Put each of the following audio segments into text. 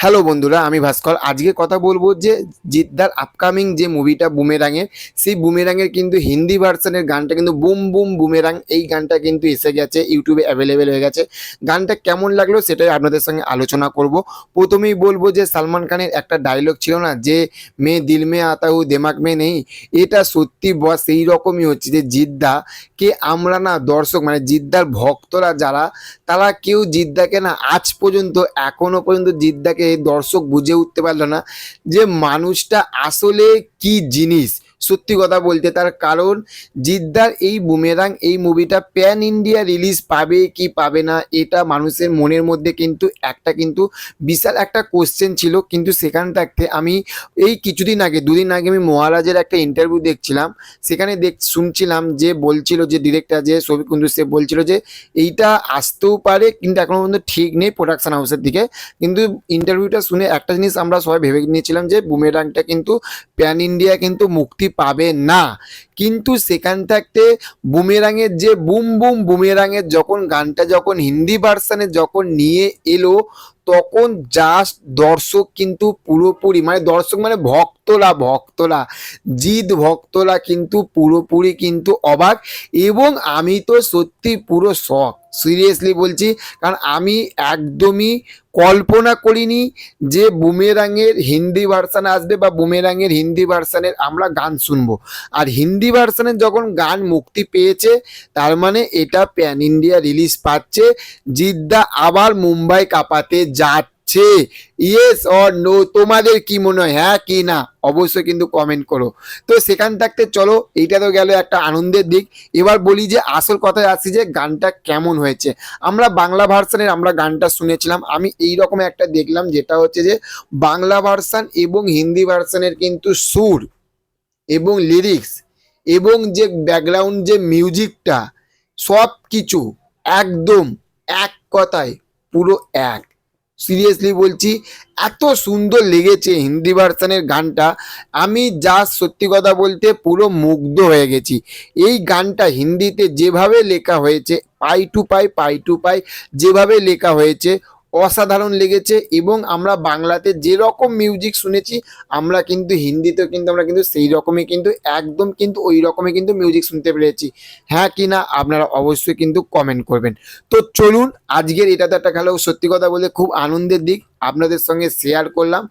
Hello বন্ধুরা, আমি ভাস্কর। আজকে কথা বলব যে জিদ্দার আপকামিং যে মুভিটা বুমেরাঙের সেই বুমেরাঙের কিন্তু হিন্দি ভার্সনের গানটা কিন্তু বুম বুম বুমেরাং এই গানটা কিন্তু এসে গেছে ইউটিউবে অ্যাভেলেবেল হয়ে গেছে। গানটা কেমন লাগল সেটাই আপনাদের সঙ্গে আলোচনা করব। প্রথমেই বলব যে সালমান খানের একটা ডায়লগ ছিল না, যে মে দিল মে আতা হু দেমাক মে নেই এটা সত্যি বস সেই রকমই হচ্ছে যে জিদ্দা কে আমরা না দর্শক মানে জিদ্দার ভক্তরা যারা, তারা কেউ জিদ্দাকে না আজ পর্যন্ত এখনও পর্যন্ত জিদ্দাকে দর্শক বুঝে উঠতে পারল না যে মানুষটা আসলে কি জিনিস। সত্যি কথা বলতে তার কারণ জিদ্দার এই বুমেরাং, এই মুভিটা প্যান ইন্ডিয়া রিলিজ পাবে কি পাবে না, এটা মানুষের মনের মধ্যে কিন্তু একটা কিন্তু বিশাল একটা কোশ্চেন ছিল। কিন্তু সেখান থাকতে আমি এই কিছুদিন আগে, দুদিন আগে আমি মহারাজের একটা ইন্টারভিউ দেখছিলাম। সেখানে দেখ, শুনছিলাম যে বলছিল যে ডিরেক্টর যে সবি কুন্দু সে বলছিল যে এইটা আসতেও পারে, কিন্তু এখনও পর্যন্ত ঠিক নেই প্রোডাকশন হাউসের দিকে। কিন্তু ইন্টারভিউটা শুনে একটা জিনিস আমরা সবাই ভেবে নিয়েছিলাম যে বুমেরাংটা কিন্তু প্যান ইন্ডিয়া কিন্তু মুক্তি পাবে না। কিন্তু সেখান থাকতে বুমেরাঙের যে বুম বুম, বুমেরাঙের যখন গানটা যখন হিন্দি ভার্সানে যখন নিয়ে এলো, তখন জাস্ট দর্শক কিন্তু পুরোপুরি মানে দর্শক মানে ভক্তরা ভক্তরা, জিদ ভক্তরা কিন্তু পুরোপুরি কিন্তু অবাক। এবং আমি তো সত্যি পুরো শখ সিরিয়াসলি বলছি, কারণ আমি একদমই কল্পনা করিনি যে বুমেরাঙের হিন্দি ভার্সান আসবে বা বুমেরাঙের হিন্দি ভার্সানের আমরা গান শুনব। আর হিন্দি ভার্সানের যখন গান মুক্তি পেয়েছে, তার মানে এটা প্যান ইন্ডিয়া রিলিজ পাচ্ছে, জিদ্দা আবার মুম্বাই কাপাতে কাঁপাতে যাচ্ছে ইয়েস অর নো তোমাদের কি মনে হয় হ্যাঁ কি না? অবশ্যই কিন্তু কমেন্ট করো। তো সেখান থাকতে চলো, এইটা তো গেল একটা আনন্দের দিক। এবার বলি যে, আসল কথায় আসি যে, গানটা কেমন হয়েছে। আমরা বাংলা ভার্সানের আমরা গানটা শুনেছিলাম। আমি এই রকম একটা দেখলাম, যেটা হচ্ছে যে, বাংলা ভার্সান এবং হিন্দি ভার্সানের কিন্তু সুর এবং লিরিক্স এবং যে ব্যাকগ্রাউন্ড যে মিউজিকটা সব কিছু একদম এক কথায় পুরো এক। সিরিয়াসলি বলছি, এত সুন্দর লেগেছে হিন্দি ভার্সানের গানটা। আমি যা সত্যি কথা বলতে পুরো মুগ্ধ হয়ে গেছি। এই গানটা হিন্দিতে যেভাবে লেখা হয়েছে, পাই টু পাই পাই টু পাই, যেভাবে লেখা হয়েছে অসাধারণ লেগেছে এবং আমরা বাংলাতে যেরকম মিউজিক শুনেছি, আমরা কিন্তু হিন্দিতেও কিন্তু আমরা কিন্তু সেই রকমই কিন্তু একদম কিন্তু ওই রকমই কিন্তু মিউজিক শুনতে পেরেছি। হ্যাঁ কি না, আপনারা অবশ্যই কিন্তু কমেন্ট করবেন। তো চলুন, আজকের এটা তো একটা খেলো, সত্যি কথা বলে খুব আনন্দের দিক, আপনাদের সঙ্গে শেয়ার করলাম।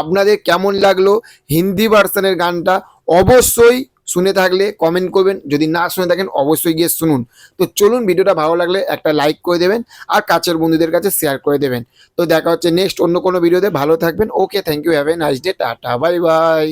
আপনাদের কেমন লাগল হিন্দি ভার্সনের গানটা? অবশ্যই শুনে থাকলে কমেন্ট করবেন, যদি না শুনে থাকেন অবশ্যই গিয়ে শুনুন। তো চলুন ভিডিওটা ভালো লাগলে একটা লাইক করে দেবেন আর কাছের বন্ধুদের কাছে শেয়ার করে দেবেন। তো দেখা হচ্ছে নেক্সট অন্য কোনো ভিডিওতে ভালো থাকবেন okay thank you have a nice day tata bye bye